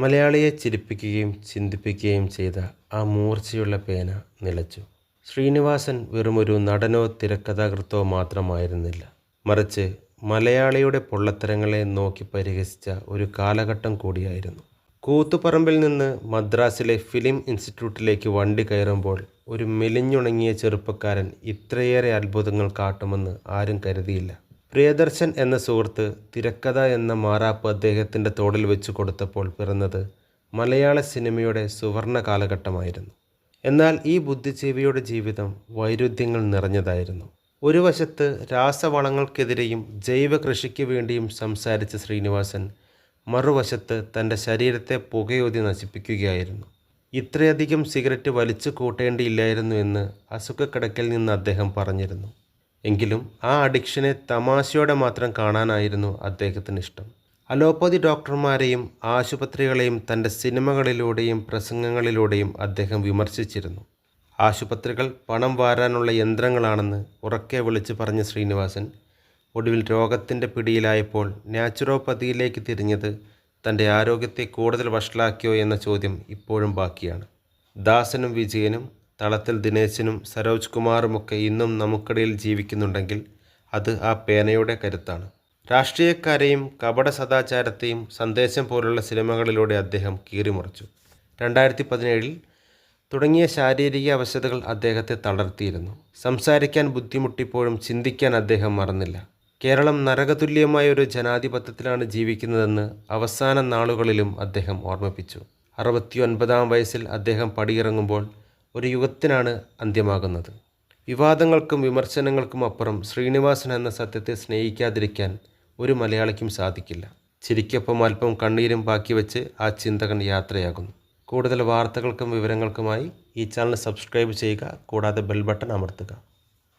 മലയാളിയെ ചിരിപ്പിക്കുകയും ചിന്തിപ്പിക്കുകയും ചെയ്ത ആ മൂർച്ചയുള്ള പേന നിലച്ചു. ശ്രീനിവാസൻ വെറുമൊരു നടനോ തിരക്കഥാകൃത്തോ മാത്രമായിരുന്നില്ല. മറിച്ച് മലയാളിയുടെ പൊള്ളത്തരങ്ങളെ നോക്കി പരിഹസിച്ച ഒരു കാലഘട്ടം കൂടിയായിരുന്നു. കൂത്തുപറമ്പിൽ നിന്ന് മദ്രാസിലെ ഫിലിം ഇൻസ്റ്റിറ്റ്യൂട്ടിലേക്ക് വണ്ടി കയറുമ്പോൾ ഒരു മെലിഞ്ഞുണങ്ങിയ ചെറുപ്പക്കാരൻ ഇത്രയേറെ അത്ഭുതങ്ങൾ കാട്ടുമെന്ന് ആരും കരുതിയില്ല. പ്രിയദർശൻ എന്ന സുഹൃത്ത് തിരക്കഥ എന്ന മാറാപ്പ് അദ്ദേഹത്തിന്റെ തോടിൽ വെച്ച് കൊടുത്തപ്പോൾ പിറന്നത് മലയാള സിനിമയുടെ സുവർണ കാലഘട്ടമായിരുന്നു. എന്നാൽ ഈ ബുദ്ധിജീവിയുടെ ജീവിതം വൈരുദ്ധ്യങ്ങൾ നിറഞ്ഞതായിരുന്നു. ഒരു വശത്ത് രാസവളങ്ങൾക്കെതിരെയും ജൈവ കൃഷിക്ക് വേണ്ടിയും സംസാരിച്ച ശ്രീനിവാസൻ മറുവശത്ത് തന്റെ ശരീരത്തെ പുകയൊതി നശിപ്പിക്കുകയായിരുന്നു. ഇത്രയധികം സിഗരറ്റ് വലിച്ചു കൂട്ടേണ്ടിയില്ലായിരുന്നു എന്ന് അസുഖക്കിടക്കിൽ നിന്ന് അദ്ദേഹം പറഞ്ഞിരുന്നു. എങ്കിലും ആ അഡിക്ഷനെ തമാശയോടെ മാത്രം കാണാനായിരുന്നു അദ്ദേഹത്തിന് ഇഷ്ടം. അലോപ്പതി ഡോക്ടർമാരെയും ആശുപത്രികളെയും തന്റെ സിനിമകളിലൂടെയും പ്രസംഗങ്ങളിലൂടെയും അദ്ദേഹം വിമർശിച്ചിരുന്നു. ആശുപത്രികൾ പണം വാരാനുള്ള യന്ത്രങ്ങളാണെന്ന് ഉറക്കെ വിളിച്ചു പറഞ്ഞ ശ്രീനിവാസൻ ഒടുവിൽ രോഗത്തിന്റെ പിടിയിലായപ്പോൾ നാച്ചുറോപ്പതിയിലേക്ക് തിരിഞ്ഞത് തന്റെ ആരോഗ്യത്തെ കൂടുതൽ വഷളാക്കിയോ എന്ന ചോദ്യം ഇപ്പോഴും ബാക്കിയാണ്. ദാസനും വിജയനും തളത്തിൽ ദിനേശനും സരോജ് കുമാറുമൊക്കെ ഇന്നും നമുക്കിടയിൽ ജീവിക്കുന്നുണ്ടെങ്കിൽ അത് ആ പേനയുടെ കരുത്താണ്. രാഷ്ട്രീയക്കാരെയും കപട സദാചാരത്തെയും സന്ദേശം പോലുള്ള സിനിമകളിലൂടെ അദ്ദേഹം കീറിമുറിച്ചു. രണ്ടായിരത്തി പതിനേഴിൽ തുടങ്ങിയ ശാരീരിക അവശതകൾ അദ്ദേഹത്തെ തളർത്തിയിരുന്നു. സംസാരിക്കാൻ ബുദ്ധിമുട്ടിപ്പോഴും ചിന്തിക്കാൻ അദ്ദേഹം മറന്നില്ല. കേരളം നരകതുല്യമായ ഒരു ജനാധിപത്യത്തിലാണ് ജീവിക്കുന്നതെന്ന് അവസാന നാളുകളിലും അദ്ദേഹം ഓർമ്മിപ്പിച്ചു. അറുപത്തി ഒൻപതാം വയസ്സിൽ അദ്ദേഹം പടിയിറങ്ങുമ്പോൾ ഒരു യുഗത്തിനാണ് അന്ത്യമാകുന്നത്. വിവാദങ്ങൾക്കും വിമർശനങ്ങൾക്കും അപ്പുറം ശ്രീനിവാസൻ എന്ന സത്യത്തെ സ്നേഹിക്കാതിരിക്കാൻ ഒരു മലയാളിക്കും സാധിക്കില്ല. ചിരിക്കൊപ്പം അല്പം കണ്ണീരും ബാക്കി വെച്ച് ആ ചിന്തകൻ യാത്രയാകുന്നു. കൂടുതൽ വാർത്തകൾക്കും വിവരങ്ങൾക്കുമായി ഈ ചാനൽ സബ്സ്ക്രൈബ് ചെയ്യുക കൂടാതെ ബെൽ ബട്ടൺ അമർത്തുക.